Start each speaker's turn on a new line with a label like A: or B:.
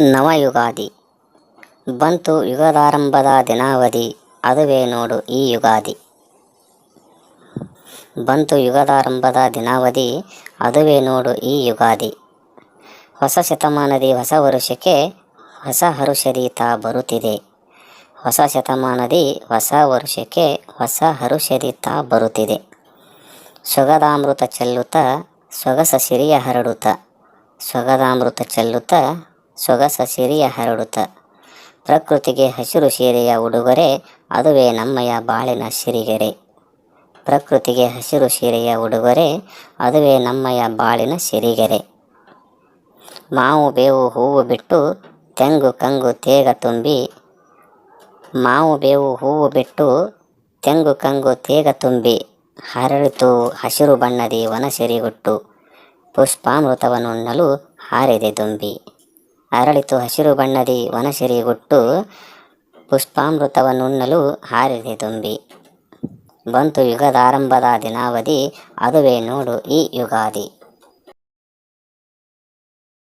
A: ನವಯುಗಾದಿ. ಬಂತು ಯುಗದಾರಂಭದ ದಿನಾವಧಿ, ಅದುವೇ ನೋಡು ಈ ಯುಗಾದಿ. ಬಂತು ಯುಗದಾರಂಭದ ದಿನಾವಧಿ, ಅದುವೇ ನೋಡು ಈ ಯುಗಾದಿ. ಹೊಸ ಶತಮಾನದಿ ಹೊಸ ವರುಷಕ್ಕೆ ಹೊಸ ಹರುಷರೀತ ಬರುತ್ತಿದೆ. ಹೊಸ ಶತಮಾನದಿ ಹೊಸ ವರುಷಕ್ಕೆ ಹೊಸ ಹರುಷರೀತ ಬರುತ್ತಿದೆ. ಸೊಗದಾಮೃತ ಚೆಲ್ಲುತ್ತ ಸೊಗಸ ಸಿರಿಯ ಹರಡುತ್ತ ಸೊಗದಾಮೃತ ಚೆಲ್ಲುತ್ತ ಸೊಗಸ ಸಿರಿಯ ಹರಡುತ್ತ. ಪ್ರಕೃತಿಗೆ ಹಸಿರು ಸೀರೆಯ ಉಡುಗೊರೆ, ಅದುವೇ ನಮ್ಮಯ ಬಾಳಿನ ಸಿರಿಗೆರೆ. ಪ್ರಕೃತಿಗೆ ಹಸಿರು ಸೀರೆಯ ಉಡುಗೊರೆ, ಅದುವೇ ನಮ್ಮಯ ಬಾಳಿನ ಸಿರಿಗೆರೆ. ಮಾವು, ಬೇವು, ಹೂವು ಬಿಟ್ಟು ತೆಂಗು, ಕಂಗು, ತೇಗ ತುಂಬಿ, ಮಾವು, ಬೇವು, ಹೂವು ಬಿಟ್ಟು ತೆಂಗು, ಕಂಗು, ತೇಗ ತುಂಬಿ ಹರಳಿತು ಹಸಿರು ಬಣ್ಣದಿ ವನಸಿರಿಗುಟ್ಟು ಪುಷ್ಪಾಮೃತವನ್ನುಣ್ಣಲು ಹಾರಿದೆ ದುಂಬಿ. ಅರಳಿತು ಹಸಿರು ಬಣ್ಣದಿ ವನಸಿರಿಗುಟ್ಟು ಪುಷ್ಪಾಮೃತವನ್ನುಣ್ಣಲು ಹಾರಿದೆ ತುಂಬಿ. ಬಂತು ಯುಗದಾರಂಭದ ದಿನಾವಧಿ ಅದುವೇ ನೋಡು ಈ ಯುಗಾದಿ.